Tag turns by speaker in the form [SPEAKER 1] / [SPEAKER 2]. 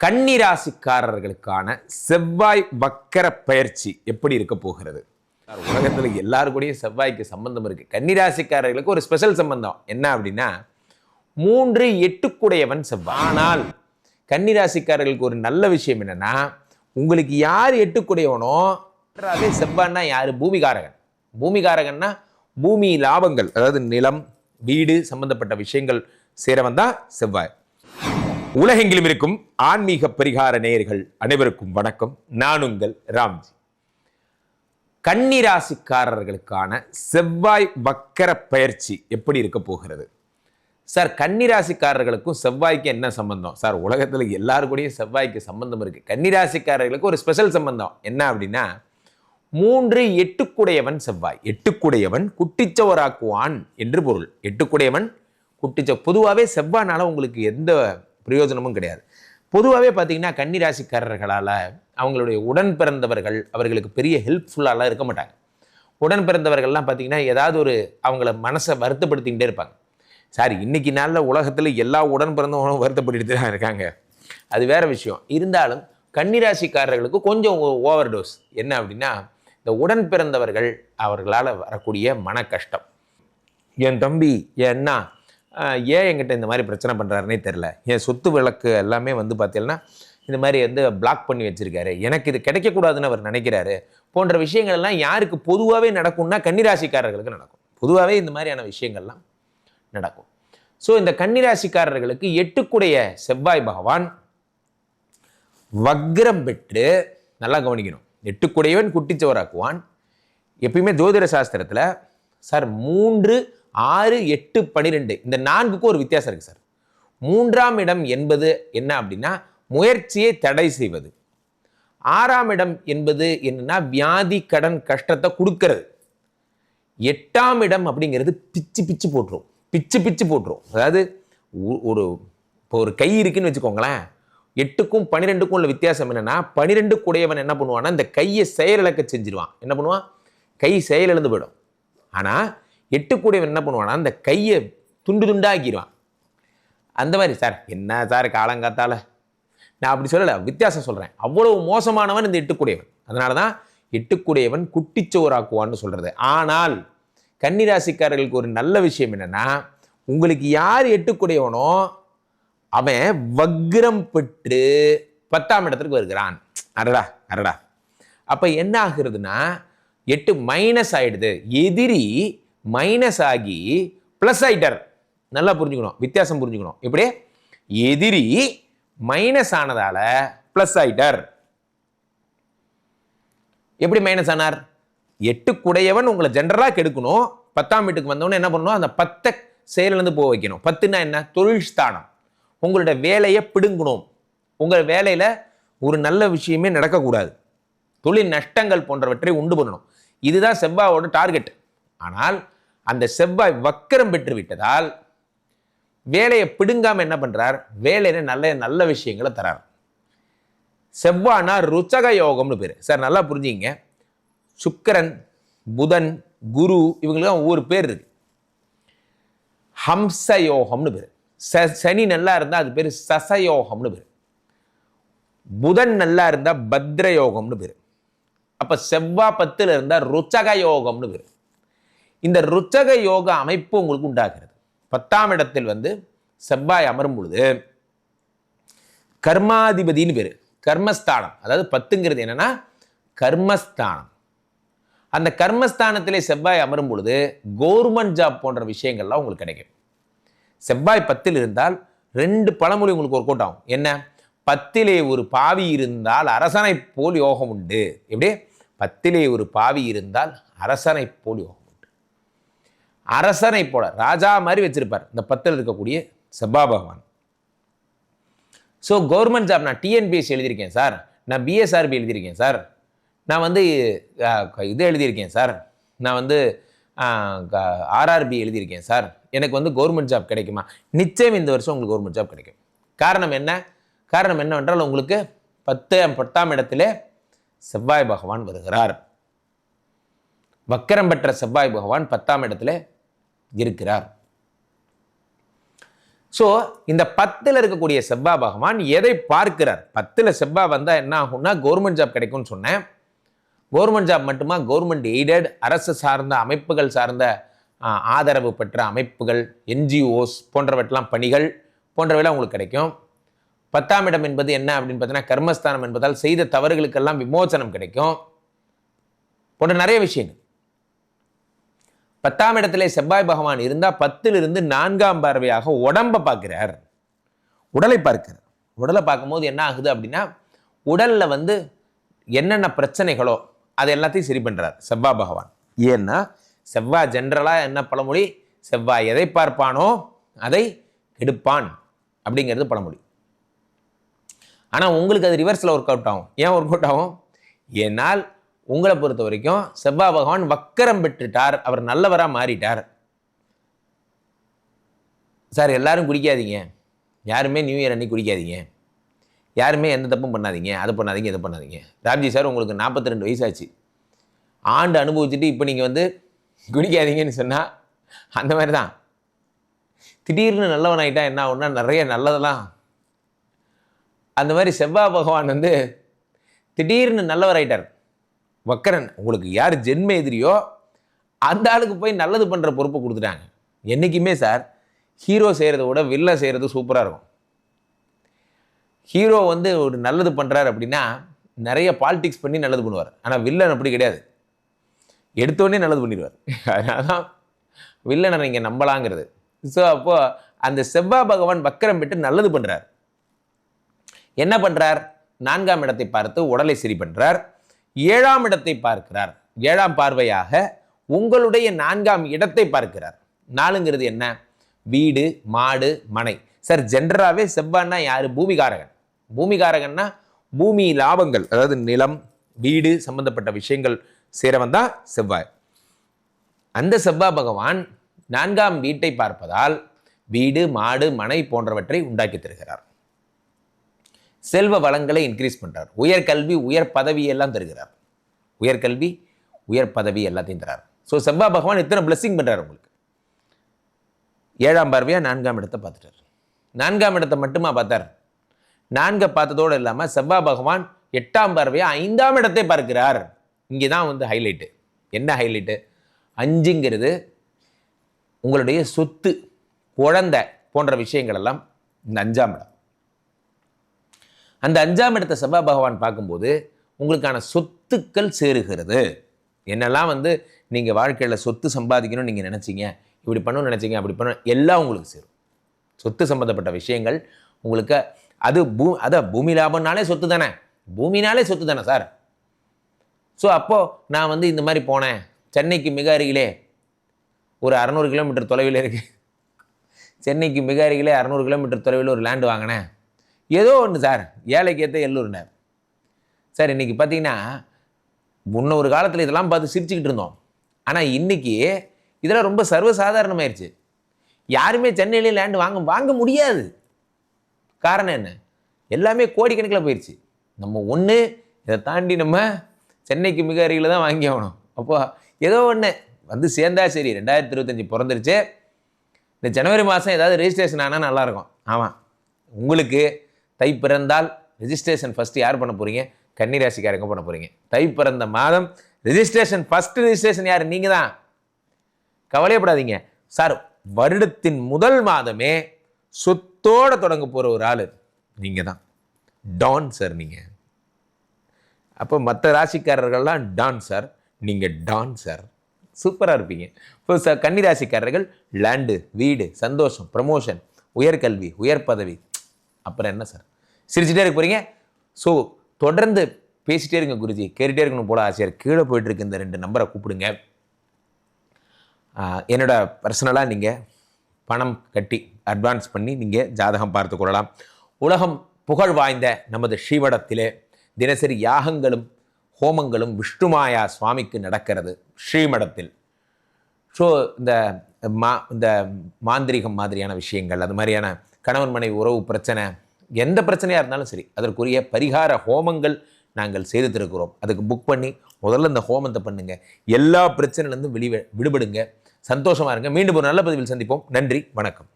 [SPEAKER 1] கன்னிராசிக்காரர்களுக்கான செவ்வாய் வக்கர பயிற்சி எப்படி இருக்க போகிறது? உலகத்தில் எல்லாரு செவ்வாய்க்கு சம்பந்தம் இருக்கு. கன்னிராசிக்காரர்களுக்கு ஒரு ஸ்பெஷல் சம்பந்தம். என்ன அப்படின்னா மூன்று எட்டுக்குடையவன் செவ்வாய். ஆனால் கன்னிராசிக்காரர்களுக்கு ஒரு நல்ல விஷயம் என்னன்னா உங்களுக்கு யார் எட்டுக்குடையவனோ அதே செவ்வாய்னா யார்? பூமிகாரகன். பூமிகாரகன்னா பூமி லாபங்கள் அதாவது நிலம் வீடு சம்பந்தப்பட்ட விஷயங்கள் சேரவன் தான் செவ்வாய். உலகெங்கிலும் இருக்கும் ஆன்மீக பரிகார நேயர்கள் அனைவருக்கும் வணக்கம். நான் உங்கள் ராம்ஜி. கன்னிராசிக்காரர்களுக்கான செவ்வாய் வக்கர பயிற்சி எப்படி இருக்க போகிறது? சார் கன்னிராசிக்காரர்களுக்கும் செவ்வாய்க்கு என்ன சம்பந்தம்? சார் உலகத்தில் எல்லாரு செவ்வாய்க்கு சம்பந்தம் இருக்குது கன்னிராசிக்காரர்களுக்கு ஒரு ஸ்பெஷல் சம்பந்தம். என்ன அப்படின்னா மூன்று எட்டுக்குடையவன் செவ்வாய். எட்டுக்குடையவன் குட்டிச்சவராக்குவான் என்று பொருள். எட்டுக்குடையவன் குட்டிச்ச பொதுவாகவே செவ்வாய்னால உங்களுக்கு எந்த பிரயோஜனமும் கிடையாது. பொதுவாகவே பார்த்திங்கன்னா கன்னிராசிக்காரர்களால் அவங்களுடைய உடன் பிறந்தவர்கள் அவர்களுக்கு பெரிய ஹெல்ப்ஃபுல்லாலாம் இருக்க மாட்டாங்க. உடன் பிறந்தவர்கள்லாம் பார்த்தீங்கன்னா ஏதாவது ஒரு அவங்கள மனசை வருத்தப்படுத்திக்கிட்டே இருப்பாங்க. சார் இன்னைக்கு நாளில் உலகத்தில் எல்லா உடன் பிறந்தவங்களும் வருத்தப்பட்டுட்டு தான் இருக்காங்க. அது வேற விஷயம். இருந்தாலும் கன்னிராசிக்காரர்களுக்கு கொஞ்சம் ஓவர் டோஸ் என்ன அப்படின்னா இந்த உடன் பிறந்தவர்கள் அவர்களால் வரக்கூடிய மன கஷ்டம் என் தம்பி என் அண்ணா ஏன் என்கிட்ட இந்த மாதிரி பிரச்சனை பண்ணுறாருனே தெரில என் சொத்து விளக்கு எல்லாமே வந்து பார்த்தீங்கன்னா இந்த மாதிரி வந்து பிளாக் பண்ணி வச்சுருக்காரு. எனக்கு இது கிடைக்கக்கூடாதுன்னு அவர் நினைக்கிறாரு. போன்ற விஷயங்கள் எல்லாம் யாருக்கு பொதுவாகவே நடக்கும்னா கன்னிராசிக்காரர்களுக்கு நடக்கும். பொதுவாகவே இந்த மாதிரியான விஷயங்கள்லாம் நடக்கும். ஸோ இந்த கன்னிராசிக்காரர்களுக்கு எட்டுக்குடைய செவ்வாய் பகவான் வக்ரம் பெற்று நல்லா கவனிக்கணும். எட்டுக்குடையவன் குட்டிச்சவராக்குவான். எப்பயுமே ஜோதிட சாஸ்திரத்தில் சார் மூன்று ஆறு எட்டு பன்னிரெண்டு இந்த நான்குக்கும் ஒரு வித்தியாசம் இருக்குது சார். மூன்றாம் இடம் என்பது என்ன அப்படின்னா முயற்சியை தடை செய்வது. ஆறாம் இடம் என்பது என்னன்னா வியாதி கடன் கஷ்டத்தை கொடுக்கறது. எட்டாம் இடம் அப்படிங்கிறது பிச்சு பிச்சு போட்டுரும். பிச்சு பிச்சு போட்டுரும். அதாவது ஒரு இப்போ ஒரு கை இருக்குன்னு வச்சுக்கோங்களேன். எட்டுக்கும் பன்னிரெண்டுக்கும் உள்ள வித்தியாசம் என்னன்னா பன்னிரெண்டு கூடையவன் என்ன பண்ணுவான்னா இந்த கையை செயலிழக்க செஞ்சிருவான். என்ன பண்ணுவான்? கை செயலிழந்து போயிடும். ஆனால் எட்டுக்கூடியவன் என்ன பண்ணுவான்னா அந்த கையை துண்டு துண்டாக்கிடுவான். அந்த மாதிரி சார் என்ன சார் காலங்காத்தால்? நான் அப்படி சொல்லலை வித்தியாசம் சொல்கிறேன் அவ்வளவு மோசமானவன் இந்த எட்டுக்குடையவன் அதனால தான் எட்டுக்குடையவன் குட்டிச்சோறாக்குவான்னு சொல்கிறது ஆனால் கன்னிராசிக்காரர்களுக்கு ஒரு நல்ல விஷயம் என்னென்னா உங்களுக்கு யார் எட்டுக்குடையவனோ அவன் வக்ரம் பெற்று பத்தாம் இடத்துக்கு வருகிறான். அரடா அரடா அப்போ என்ன ஆகுறதுன்னா எட்டு மைனஸ் ஆயிடுது. எதிரி மைனஸ் ஆகி ப்ளஸ் ஆகிட்டார் நல்லா புரிஞ்சுக்கணும் வித்தியாசம் புரிஞ்சுக்கணும். எப்படி? எதிரி மைனஸ் ஆனதால ப்ளஸ் ஆகிட்டார் எப்படி மைனஸ் ஆனார்? எட்டு குடையவன் உங்களை ஜென்ரலாக கெடுக்கணும். பத்தாம் வீட்டுக்கு வந்தவொடனே என்ன பண்ணணும்? அந்த பத்தை செயலிழந்து போக வைக்கணும். பத்துனா என்ன? தொழில் ஸ்தானம். உங்களோட வேலையை பிடுங்கணும். உங்கள் வேலையில் ஒரு நல்ல விஷயமே நடக்கக்கூடாது. தொழில் நஷ்டங்கள் போன்றவற்றை உண்டு பண்ணணும். இதுதான் செவ்வாவோட டார்கெட் ஆனால் அந்த செவ்வாய் வக்கரம் பெற்று விட்டதால் வேலையை பிடுங்காம என்ன பண்றார்? வேலையில நல்ல நல்ல விஷயங்களை தரார். செவ்வானா ருச்சக யோகம்னு பேர். சார் நல்லா புரிஞ்சுங்க சுக்கரன் புதன் குரு இவங்களுக்கெல்லாம் ஒவ்வொரு பேர் இருக்கு. ஹம்ச யோகம்னு பேர். ச சனி நல்லா இருந்தால் அது பேர் சசயோகம்னு பேர். புதன் நல்லா இருந்தால் பத்ர யோகம்னு பேர். அப்போ செவ்வாய் பத்தில் இருந்தால் ருச்சக யோகம்னு பேர். இந்த ருச்சக யோக அமைப்பு உங்களுக்கு உண்டாகிறது. பத்தாம் இடத்தில் வந்து செவ்வாய் அமரும் பொழுது கர்மாதிபதின்னு பேர். கர்மஸ்தானம். அதாவது பத்துங்கிறது என்னன்னா கர்மஸ்தானம். அந்த கர்மஸ்தானத்திலே செவ்வாய் அமரும் பொழுது கவர்மெண்ட் ஜாப் போன்ற விஷயங்கள்லாம் உங்களுக்கு கிடைக்கும். செவ்வாய் பத்தில் இருந்தால் ரெண்டு பழமொழி உங்களுக்கு ஒர்க் அவுட் ஆகும். என்ன? பத்திலே ஒரு பாவி இருந்தால் அரசனை போல் யோகம் உண்டு. எப்படி? பத்திலே ஒரு பாவி இருந்தால் அரசனை போல் யோகம் அரசனை போல ராஜா மாதிரி வச்சிருப்பார். இந்த பத்தில் இருக்கக்கூடிய செவ்வா பகவான். ஸோ கவர்மெண்ட் ஜாப் நான் டிஎன்பிஎஸ்சி எழுதியிருக்கேன் சார். நான் பிஎஸ்ஆர்பி எழுதியிருக்கேன் சார். நான் வந்து இது எழுதியிருக்கேன் சார். நான் வந்து ஆர்ஆர்பி எழுதியிருக்கேன் சார். எனக்கு வந்து கவர்மெண்ட் ஜாப் கிடைக்குமா? நிச்சயம் இந்த வருஷம் உங்களுக்கு கவர்மெண்ட் ஜாப் கிடைக்கும். காரணம் என்ன? காரணம் என்னவென்றால் உங்களுக்கு பத்து பத்தாம் இடத்திலே செவ்வாய் பகவான் வருகிறார். வக்கரம் பெற்ற செவ்வாய் பகவான் பத்தாம் இடத்துல இருக்கிறார். ஸோ இந்த பத்தில் இருக்கக்கூடிய செவ்வாய் பகவான் எதை பார்க்கிறார்? பத்தில் செவ்வாய் வந்தால் என்ன ஆகும்னா கவர்மெண்ட் ஜாப் கிடைக்கும்னு சொன்னேன். கவர்மெண்ட் ஜாப் மட்டுமா? கவர்மெண்ட் எய்டட் அரசு சார்ந்த அமைப்புகள் சார்ந்த ஆதரவு பெற்ற அமைப்புகள் என்ஜிஓஸ் போன்றவற்றெல்லாம் பணிகள் போன்றவையெல்லாம் உங்களுக்கு கிடைக்கும். பத்தாம் இடம் என்பது என்ன அப்படின்னு பார்த்தீங்கன்னா கர்மஸ்தானம் என்பதால் செய்த தவறுகளுக்கெல்லாம் விமோசனம் கிடைக்கும். போன்ற நிறைய விஷயங்கள். பத்தாம் இடத்துல செவ்வாய் பகவான் இருந்தால் பத்திலிருந்து நான்காம் பார்வையாக உடம்பை பார்க்கிறார். உடலை பார்க்கிறார். உடலை பார்க்கும்போது என்ன ஆகுது அப்படின்னா உடலில் வந்து என்னென்ன பிரச்சனைகளோ அது எல்லாத்தையும் சரி பண்ணுறார் செவ்வாய் பகவான். ஏன்னா செவ்வாய் ஜென்ரலாக என்ன பழமொழி? செவ்வாய் எதை பார்ப்பானோ அதை கெடுப்பான் அப்படிங்கிறது பழமொழி. ஆனால் உங்களுக்கு அது ரிவர்ஸில் ஒர்க் அவுட் ஆகும். ஏன் ஒர்க் அவுட் ஆகும்? என்னால் உங்களை பொறுத்த வரைக்கும் செவ்வாய் பகவான் வக்கரம் பெற்றுட்டார். அவர் நல்லவராக மாறிட்டார். சார் எல்லாரும் குடிக்காதீங்க. யாருமே நியூ இயர் அன்னைக்கு குடிக்காதீங்க. யாருமே எந்த தப்பும் பண்ணாதீங்க. அதை பண்ணாதீங்க இதை பண்ணாதீங்க. ராம்ஜி சார் உங்களுக்கு நாற்பத்தி ரெண்டு வயசாச்சு. ஆண்டு அனுபவிச்சுட்டு இப்போ நீங்கள் வந்து குடிக்காதீங்கன்னு சொன்னால் அந்த மாதிரி தான் திடீர்னு நல்லவனாயிட்டா என்ன ஆகும்னா நிறைய நல்லதெல்லாம். அந்த மாதிரி செவ்வாய் பகவான் வந்து திடீர்னு நல்லவராயிட்டார். வக்கரன் உங்களுக்கு யார் ஜென்ம எதிரியோ அந்த ஆளுக்கு போய் நல்லது பண்ணுற பொறுப்பை கொடுத்துட்டாங்க. என்றைக்குமே சார் ஹீரோ செய்கிறத விட வில்ல செய்கிறது சூப்பராக இருக்கும். ஹீரோ வந்து ஒரு நல்லது பண்ணுறாரு அப்படின்னா நிறைய பாலிடிக்ஸ் பண்ணி நல்லது பண்ணுவார். ஆனால் வில்லன் அப்படி கிடையாது. எடுத்தோடனே நல்லது பண்ணிடுவார். அதனால தான் வில்லனை நீங்கள் நம்பலாங்கிறது. ஸோ அப்போது அந்த செவ்வாய் பகவான் வக்கரம் விட்டு நல்லது பண்ணுறார் என்ன பண்ணுறார் நான்காம் இடத்தை பார்த்து உடலை சரி பண்ணுறார் ஏழாம் இடத்தை பார்க்கிறார். ஏழாம் பார்வையாக உங்களுடைய நான்காம் இடத்தை பார்க்கிறார். நாலுங்கிறது என்ன? வீடு மாடு மனை. சார் ஜென்ரலாகவே செவ்வாய்னா யார்? பூமிகாரகன். பூமிகாரகன்னா பூமி லாபங்கள் அதாவது நிலம் வீடு சம்பந்தப்பட்ட விஷயங்கள் சேரவன் தான் செவ்வாய். அந்த செவ்வாய் பகவான் நான்காம் வீட்டை பார்ப்பதால் வீடு மாடு மனை போன்றவற்றை உண்டாக்கி தருகிறார். செல்வ வளங்களை இன்க்ரீஸ் பண்ணுறார் உயர்கல்வி உயர் பதவி எல்லாம் தருகிறார். உயர்கல்வி உயர் பதவி எல்லாத்தையும் தரார். ஸோ செவ்வாய் பகவான் இத்தனை blessing பண்றார் உங்களுக்கு. ஏழாம் பார்வையா நான்காம் இடத்தை பார்த்துட்டார். நான்காம் இடத்தை மட்டுமா பார்த்தார்? நான்கை பார்த்ததோடு இல்லாமல் செவ்வாய் பகவான் எட்டாம் பார்வையா ஐந்தாம் இடத்தை பார்க்கிறார். இங்கே தான் வந்து ஹைலைட்டு என்ன ஹைலைட்டு அஞ்சுங்கிறது உங்களுடைய சொத்து குழந்தை போன்ற விஷயங்கள் எல்லாம் இந்த அஞ்சாம் இடம். அந்த அஞ்சாம் இடத்த செவ்வாய் பகவான் பார்க்கும்போது உங்களுக்கான சொத்துக்கள் சேருகிறது. என்னெல்லாம் வந்து நீங்கள் வாழ்க்கையில் சொத்து சம்பாதிக்கணும்னு நீங்கள் நினச்சிங்க இப்படி பண்ணணும்னு நினச்சிங்க அப்படி பண்ணணும் எல்லாம் உங்களுக்கு சேரும். சொத்து சம்மந்தப்பட்ட விஷயங்கள் உங்களுக்கு அது பூ அதான் பூமி லாபம்னாலே சொத்து தானே? பூமினாலே சொத்து தானே சார்? ஸோ அப்போது நான் வந்து இந்த மாதிரி போனேன். சென்னைக்கு மிக அருகிலே ஒரு அறநூறு கிலோமீட்டர் தொலைவில் இருக்குது சென்னைக்கு மிக அருகிலே அறநூறு கிலோமீட்டர் தொலைவில் ஒரு லேண்டு வாங்கினேன். ஏதோ ஒன்று சார். ஏழைக்கு ஏற்ற எல்லூர்னார் சார் இன்றைக்கி பார்த்தீங்கன்னா முன்ன ஒரு காலத்தில் இதெல்லாம் பார்த்து சிரிச்சுக்கிட்டு இருந்தோம். ஆனால் இன்னைக்கு இதெல்லாம் ரொம்ப சர்வசாதாரணமாயிருச்சு. யாருமே சென்னையிலே லேண்டு வாங்க வாங்க முடியாது. காரணம் என்ன? எல்லாமே கோடிக்கணக்கில் போயிடுச்சு நம்ம ஒன்று இதை தாண்டி நம்ம சென்னைக்கு மிக அருகில் தான் வாங்கி ஆகணும். அப்போ ஏதோ ஒன்று வந்து சேர்ந்தா சரி. ரெண்டாயிரத்தி இருபத்தஞ்சி பிறந்துருச்சு. இந்த ஜனவரி மாதம் ஏதாவது ரெஜிஸ்ட்ரேஷன் ஆனால் நல்லாயிருக்கும் ஆமாம் உங்களுக்கு தை பிறந்தால் ரிஜிஸ்ட்ரேஷன் ஃபஸ்ட்டு யார் பண்ண போகிறீங்க கன்னிராசிக்காரங்க பண்ண போகிறீங்க தை பிறந்த மாதம் ரிஜிஸ்ட்ரேஷன் ஃபஸ்ட்டு ரிஜிஸ்ட்ரேஷன் யார்? நீங்கள் தான் கவலையப்படாதீங்க. சார் வருடத்தின் முதல் மாதமே சொத்தோட தொடங்க போகிற ஒரு ஆள் நீங்கள் தான் டான் சார் நீங்கள் அப்போ மற்ற ராசிக்காரர்கள்லாம் டான் சார் நீங்கள் டான் சார் சூப்பராக இருப்பீங்க. இப்போ சார் கன்னி ராசிக்காரர்கள் லேண்டு வீடு சந்தோஷம் ப்ரமோஷன் உயர்கல்வி உயர் பதவி அப்புறம் என்ன சார்? சிரிச்சுட்டே இருக்க போகிறீங்க ஸோ தொடர்ந்து பேசிகிட்டே இருங்க குருஜி. கேட்டுகிட்டே இருக்கணும் போல ஆசையார் கீழே போயிட்டு இருக்க இந்த ரெண்டு நம்பரை கூப்பிடுங்க. என்னோட பர்சனலாக நீங்கள் பணம் கட்டி அட்வான்ஸ் பண்ணி நீங்கள் ஜாதகம் பார்த்து கொள்ளலாம். உலகம் புகழ் வாய்ந்த நமது ஸ்ரீவடத்திலே தினசரி யாகங்களும் ஹோமங்களும் விஷ்ணுமாயா சுவாமிக்கு நடக்கிறது ஸ்ரீமடத்தில். ஸோ இந்த மா இந்த மாந்திரிகம் மாதிரியான விஷயங்கள் அது மாதிரியான கணவன் மனைவி உறவு பிரச்சனை எந்த பிரச்சனையாக இருந்தாலும் சரி அதற்குரிய பரிகார ஹோமங்கள் நாங்கள் செய்து திருக்கிறோம் அதுக்கு புக் பண்ணி முதல்ல இந்த ஹோமத்தை பண்ணுங்கள் எல்லா பிரச்சனையிலேருந்து வெளி விடுபடுங்க. சந்தோஷமா இருங்க. மீண்டும் ஒரு நல்ல பதிவில் சந்திப்போம். நன்றி. வணக்கம்.